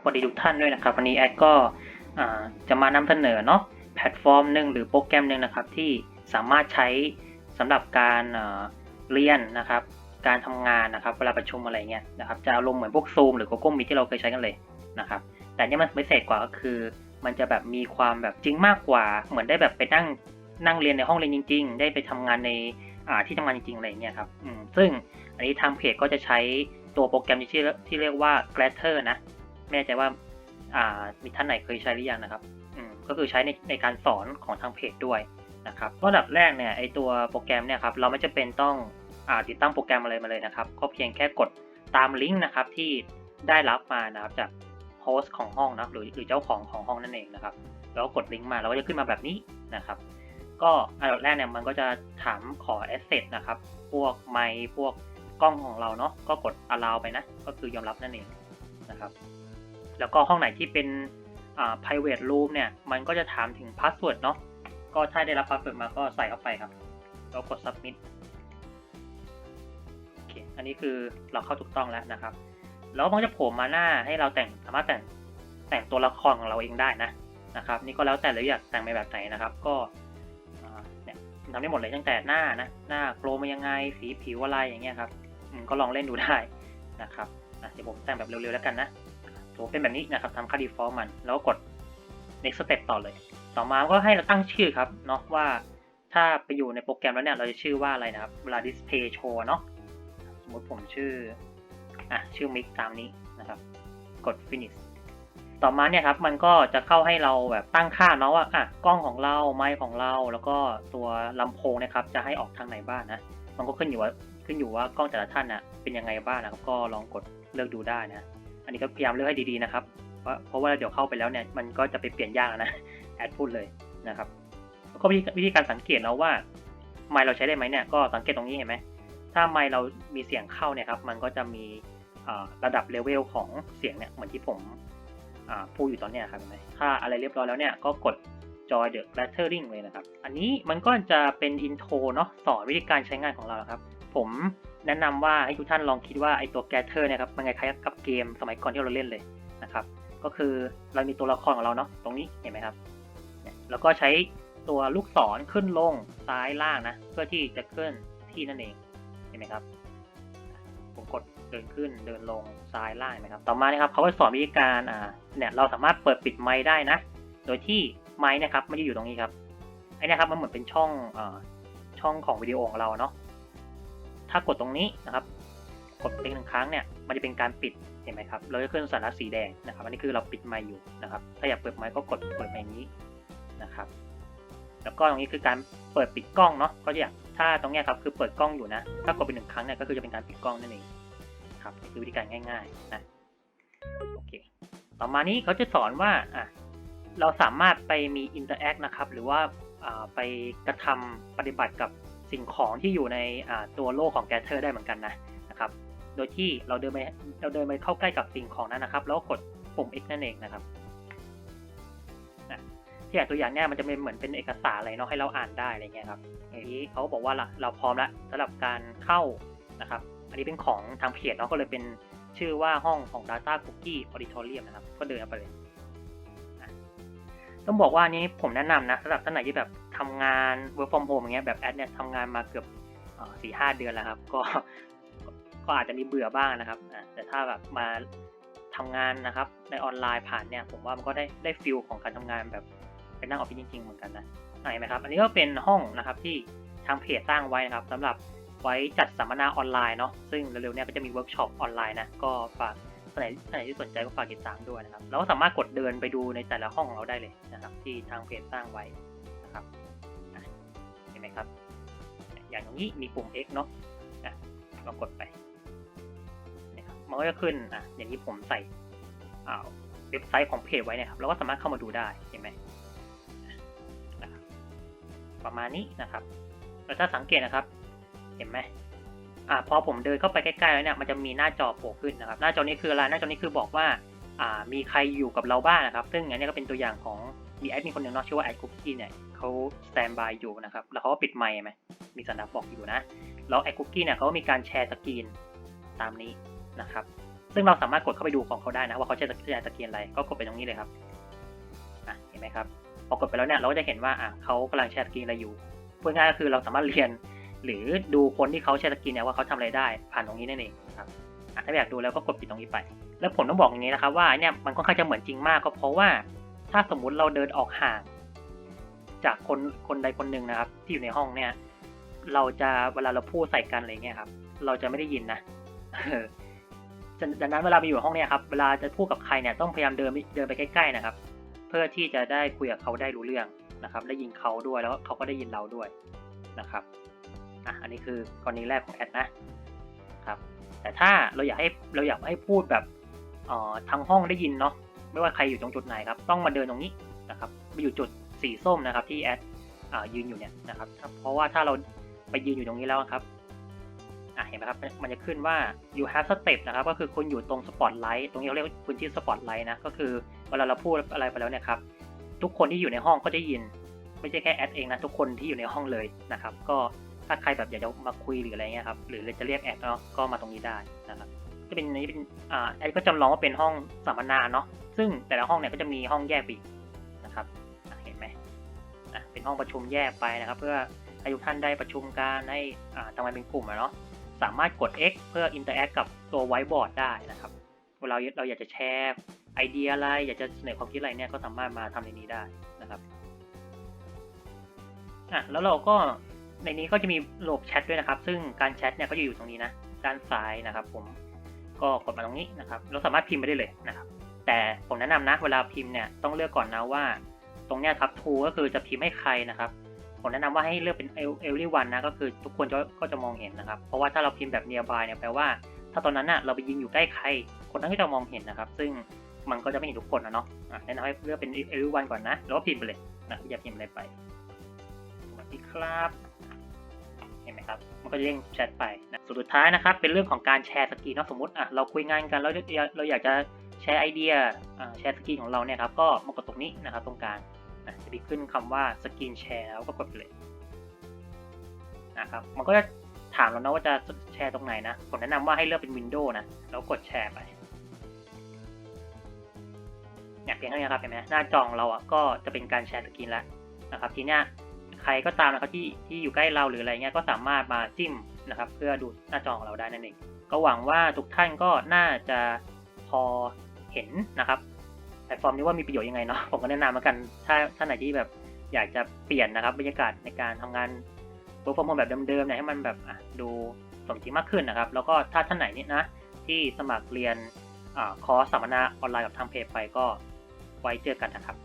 สวัสดีทุกท่านด้วยนะครับ วันนี้แอดก็จะมานำเสนอเนาะแพลตฟอร์มหนึ่งหรือโปรแกรมหนึ่งนะครับที่สามารถใช้สำหรับการเรียนนะครับ การทำงานนะครับเวลาประชุมอะไรเงี้ยนะครับจะอารมณ์เหมือนพวก Zoom หรือ Google Meet ที่เราเคยใช้กันเลยนะครับ แต่เนี่ยมันพิเศษกว่าก็คือ มันจะแบบมีความแบบจริงมากกว่า เหมือนได้แบบไปนั่งนั่งเรียนในห้องเรียนจริง ๆ ได้ไปทำงานในที่ทำงานจริงๆอะไรเงี้ยครับซึ่งอันนี้ทางเพจก็จะใช้ตัวโปรแกรมที่ที่เรียกว่า Glitter นะ ไม่แน่ใจว่าอ่ามีท่านไหนเคยใช้หรือยังนะครับอืมก็คือใช้ในในการสอนของทางเพจด้วยนะครับก็อันดับแรกเนี่ยไอตัวโปรแกรมเนี่ยครับเราไม่จำเป็นต้องอ่าติดตั้งโปรแกรมอะไรมาเลยนะครับ ก็เพียงแค่กดตามลิงก์นะครับที่ได้รับมานะครับจากโฮสต์ของห้องนะหรือหรือเจ้าของของห้องนั่นเองนะครับ แล้วก็กดลิงก์มาเราก็จะขึ้นมาแบบนี้นะครับก็อันดับแรกเนี่ยมันก็จะถามขอ asset นะครับ พวกไมค์พวกกล้องของเราเนาะก็กด allow ไปนะ ก็คือยอมรับนั่นเองนะครับ แล้วก็ห้องไหนที่เป็นอ่า private room เนี่ย มันก็จะถามถึง password เนาะ ก็ถ้าได้รับ password มาก็ใส่เข้าไปครับ แล้วกด submit โอเค อันนี้คือเราเข้าถูกต้องแล้วนะครับ แล้วมันจะโผล่มาหน้าให้เราแต่งสามารถแต่งแต่งตัวละครของเราเองได้นะนะครับ นี่ก็แล้วแต่เราอยากแต่งไปแบบไหนนะครับ ก็เนี่ยทำได้หมดเลยตั้งแต่หน้านะ หน้าโกลมายังไง สีผิวอะไรอย่างเงี้ยครับก็ลองเล่นดูได้นะครับเดี๋ยวผมแต่งแบบเร็วๆแล้วกันนะ ผมเป็นแบบนี้นะครับทำค่า default มัน แล้วกด next step ต่อเลย ต่อมาก็ให้เราตั้งชื่อครับเนาะว่าถ้าไปอยู่ในโปรแกรมแล้วเนี่ยเราจะชื่อว่าอะไรนะครับ เวลา display show เนาะสมมติผมชื่ออะชื่อ mix ตามนี้นะครับ กด finish ต่อมาเนี่ยครับมันก็จะเข้าให้เราแบบตั้งค่าเนาะว่าอะกล้องของเราไมค์ของเรา แล้วก็ตัวลำโพงนะครับ จะให้ออกทางไหนบ้างนะมันก็ขึ้นอยู่ว่าขึ้นอยู่ว่ากล้องแต่ละท่านน่ะเป็นยังไงบ้างนะครับก็ลองกดเลือกดูได้นะ อันนี้ก็พยายามเลือกให้ดีๆนะครับเพราะเพราะว่าเดี๋ยวเข้าไปแล้วเนี่ยมันก็จะไปเปลี่ยนยากนะแอดพูดเลยนะครับแล้วก็วิธีวิธีการสังเกตเนาะว่าไมค์เราใช้ได้ไหมเนี่ยก็สังเกตตรงนี้เห็นไหมถ้าไมค์เรามีเสียงเข้าเนี่ยครับมันก็จะมีระดับเลเวลของเสียงเนี่ยเหมือนที่ผมพูดอยู่ตอนเนี้ยครับเห็นไหมถ้าอะไรเรียบร้อยแล้วเนี่ยก็กด Joy the Lettering เลยนะครับ อันนี้มันก็จะเป็นอินโทรเนาะสอนวิธีการใช้งานของเราครับ ผม แนะนำว่าให้ทุกท่านลองคิดว่าไอตัว Gather เนี่ยครับมันคล้ายกับเกมสมัยก่อนที่เราเล่นเลยนะครับ ก็คือเรามีตัวละครของเราเนาะตรงนี้เห็นไหมครับแล้วก็ใช้ตัวลูกศรขึ้นลงซ้ายล่างนะ เพื่อที่จะเคลื่อนที่นั่นเองเห็นไหมครับ ผมกดเดินขึ้นเดินลงซ้ายล่างนไหมครับ ต่อมานะครับเขาก็สอนวิธีการอ่าเนี่ยเราสามารถเปิดปิดไมค์ได้นะ โดยที่ไมค์นะครับม่ได้อยู่ตรงนี้ครับไอ้เนะครับมันเหมือนเป็นช่องอาช่องของวิดีโอของเราเนาะ ถ้ากดตรงนี้นะครับ กดเพียงหนึ่งครั้งเนี่ย มันจะเป็นการปิด เห็นไหมครับ เราจะขึ้นสัญลักษณ์สีแดงนะครับ อันนี้คือเราปิดไมค์อยู่นะครับ ถ้าอยากเปิดไมค์ก็กดเปิดไมค์นี้นะครับ แล้วก็ตรงนี้คือการเปิดปิดกล้องเนาะ ก็อยากถ้าตรงนี้ครับคือเปิดกล้องอยู่นะ ถ้ากดไปหนึ่งครั้งเนี่ยก็คือจะเป็นการปิดกล้องนั่นเองครับคือวิธีการง่ายๆนะ โอเค ต่อมานี้เขาจะสอนว่าอะเราสามารถไปมีอินเตอร์แอคนะครับ หรือว่าอ่าไปกระทำปฏิบัติกับ สิ่งของที่อยู่ในตัวโลกของแกเทอร์ได้เหมือนกันนะนะครับ โดยที่เราเดินไปเราเดินไปเข้าใกล้กับสิ่งของนั้นนะครับ แล้วกดปุ่ม X นั่นเองนะครับที่อย่างตัวอย่างเนี่ยมันจะเป็นเหมือนเป็นเอกสารอะไรเนาะให้เราอ่านได้อะไรเงี้ยครับอย่างนี้เขาบอกว่าเราเราพร้อมแล้วสำหรับการเข้านะครับ อันนี้เป็นของทางเพจเนาะก็เลยเป็นชื่อว่าห้องของ Data Cookie Auditorium นะครับ ก็เดินไปเลย ต้องบอกว่านี้ผมแนะนำนะสำหรับท่านไหนที่แบบ ทำงาน work from home อย่างเงี้ยแบบแอดเนี่ยทำงานมาเกือบสี่ห้าเดือนแล้วครับ ก็ก็อาจจะมีเบื่อบ้างนะครับแต่ถ้าแบบมาทำงานนะครับในออนไลน์ผ่านเนี่ยผมว่ามันก็ได้ได้ฟิลของการทำงานแบบไปนั่งออฟฟิศจริงๆเหมือนกันนะอะเห็นไหมครับ อันนี้ก็เป็นห้องนะครับที่ทางเพจสร้างไว้นะครับสำหรับไว้จัดสัมมนาออนไลน์เนาะซึ่งเร็วๆเนี้ก็จะมีเวิร์กช็อปออนไลน์นะก็ฝากไหนท่านไหนที่สนใจก็ฝากติดตามด้วยนะครับ เราก็สามารถกดเดินไปดูในแต่ละห้องของเราได้เลยนะครับ ที่ทางเพจสร้างไว้ นี้มีปุ่ม X เนาะอะลองกดไปนะครับมันก็จะขึ้นอะอย่างที่ผมใส่อ่าเว็บไซต์ของเพจไว้เนะครับเราก็สามารถเข้ามาดูได้เห็นไหมนะครับประมาณนี้นะครับแล้วถ้าสังเกตนะครับ เห็นไหมอ่าพอผมเดินเข้าไปใกล้ๆแล้วเนี่ยมันจะมีหน้าจอโผล่ขึ้นนะครับ หน้าจอนี้คืออะไรหน้าจอนี้คือบอกว่าอ่ามีใครอยู่กับเราบ้างนะครับ ซึ่งอันนี้ก็เป็นตัวอย่างของมีแอดมินคนหนึ่งเนาะชื่อว่าแอดคุกกี้เนี่ยเขาสแตนบายอยู่นะครับ แล้วเขาก็ปิดไมค์ไหม มีสัญลักษณ์บอกอยู่นะ แล้วแอดคุกกี้เนี่ยเขาก็มีการแชร์สกรีนตามนี้นะครับ ซึ่งเราสามารถกดเข้าไปดูของเขาได้นะ ว่าเขาใช้ใช้สกรีนอะไร ก็กดไปตรงนี้เลยครับเห็นไหมครับ พอกดไปแล้วเนี่ยเราก็จะเห็นว่าอะเขากำลังแชร์สกรีนอะไรอยู่พูดง่ายก็คือเราสามารถเรียนหรือดูคนที่เขาแชร์สกรีนเนี่ยว่าเขาทำอะไรได้ ผ่านตรงนี้นั่นเองครับถ้าอยากดูแล้วก็กดปิดตรงนี้ไป แล้วผมต้องบอกอย่างนี้นะครับว่าเนี่ยมันค่อนข้างจะเหมือนจริงมากก็เพราะว่าถ้าสมมุติเราเดินออกห่าง จากคนคนใดคนหนึ่งนะครับ ที่อยู่ในห้องเนี่ย เราจะเวลาเราพูดใส่กันอะไรเงี้ยครับ เราจะไม่ได้ยินนะดังนั้นเวลาไปอยู่ห้องเนี่ยครับ เวลาจะพูดกับใครเนี่ยต้องพยายามเดินเดินไปใกล้ๆนะครับ เพื่อที่จะได้คุยกับเขาได้รู้เรื่องนะครับ ได้ยินเขาด้วยแล้วเขาก็ได้ยินเราด้วยนะครับอะอันนี้คือกรณีแรกของแอดนะครับ แต่ถ้าเราอยากให้เราอยากให้พูดแบบเอ่อทั้งห้องได้ยินเนาะไม่ว่าใครอยู่ตรงจุดไหนครับ ต้องมาเดินตรงนี้นะครับไปอยู่จุดสีส้มนะครับที่แอดอ่ายืนอยู่เนี่ยนะครับ เพราะว่าถ้าเรา ไปยืนอยู่ตรงนี้แล้วครับอะเห็นไหมครับ มันจะขึ้นว่า you have step นะครับ ก็คือคุณอยู่ตรงสปอตไลท์ตรงนี้เขาเรียกพื้นที่สปอตไลท์นะ ก็คือเวลาเราพูดอะไรไปแล้วเนี่ยครับ ทุกคนที่อยู่ในห้องก็จะยิน ไม่ใช่แค่แอดเองนะ ทุกคนที่อยู่ในห้องเลยนะครับ ก็ถ้าใครแบบอยากจะมาคุยหรืออะไรเงี้ยครับ หรือจะเรียกแอดเนาะ ก็มาตรงนี้ได้นะครับ จะเป็นนี้เป็น อ่า แอดก็จำลองว่าเป็นห้องสัมมนาเนาะ ซึ่งแต่ละห้องเนี่ยก็จะมีห้องแยกไปนะครับ เห็นไหมอะเป็นห้องประชุมแยกไปนะครับ เพื่อ ให้ทุกท่านได้ประชุมกันให้ทำงานเป็นกลุ่มอะเนาะสามารถกด X เพื่ออินเตอร์แอคกับตัวไวท์บอร์ดได้นะครับเวลาเราอยากจะแชร์ไอเดียอะไร อยากจะเสนอความคิดอะไรเนี่ยก็สามารถมาทำในนี้ได้นะครับอะแล้วเราก็ในนี้ก็จะมีระบบแชทด้วยนะครับ ซึ่งการแชทเนี่ยก็จะอยู่ตรงนี้นะด้านซ้ายนะครับ ผมก็กดมาตรงนี้นะครับ เราสามารถพิมพ์ไปได้เลยนะครับ แต่ผมแนะนำนะเวลาพิมพ์เนี่ยต้องเลือกก่อนนะว่า ตรงเนี้ยครับ to ก็คือจะพิมพ์ให้ใครนะครับ ผมแนะนำว่าให้เลือกเป็น everyone นะก็คือทุกคนจะก็จะมองเห็นนะครับ เพราะว่าถ้าเราพิมพ์แบบ nearby เนี่ยแปลว่า ถ้าตอนนั้นน่ะเราไปยิงอยู่ใกล้ใคร คนนั้นก็จะมองเห็นนะครับ ซึ่งมันก็จะไม่เห็นทุกคนนะเนาะแนะนำให้เลือกเป็น everyone ก่อนนะแล้วก็พิมพ์ไปเลยนะอย่าพิมพ์อะไรไปสวัสดีครับเห็นไหมครับ มันก็เด้งแชทไปนะสุดท้ายนะครับ เป็นเรื่องของการแชร์สกีนเนาะสมมติอะเราคุยงานกันแล้วเราอยากจะแชร์ไอเดียแชร์สกีของเราเนี่ยครับก็มากดตรงนี้นะครับตรงกลาง จะมีขึ้นคำว่าสกรีนแชร์แล้วก็กดไปเลยนะครับ มันก็จะถามเรานะว่าจะแชร์ตรงไหนนะ ผมแนะนำว่าให้เลือกเป็นวินโดว์นะ แล้วกดแชร์ไปเนี่ยเพียงเท่านี้ครับเห็นไหมหน้าจองเราอะก็จะเป็นการแชร์สกรีนแล้วนะครับ ทีเนี้ยใครก็ตามนะครับที่ที่อยู่ใกล้เราหรืออะไรเงี้ยก็สามารถมาจิ้มนะครับ เพื่อดูหน้าจอของเราได้นั่นเองก็หวังว่าทุกท่านก็น่าจะพอเห็นนะครับ แพลตฟอร์มนี้ว่ามีประโยชน์ยังไงเนาะผมก็แนะนำเหมือนกัน ถ้าท่านไหนที่แบบอยากจะเปลี่ยนนะครับบรรยากาศในการทำงานเวิร์กฟอร์มแบบเดิมๆเนี่ยให้มันแบบอะดูสมจริงมากขึ้นนะครับ แล้วก็ถ้าท่านไหนนี่นะที่สมัครเรียนอคอร์สสัมมนาออนไลน์กับทางเพจไปก็ไว้เจอกันนะครับ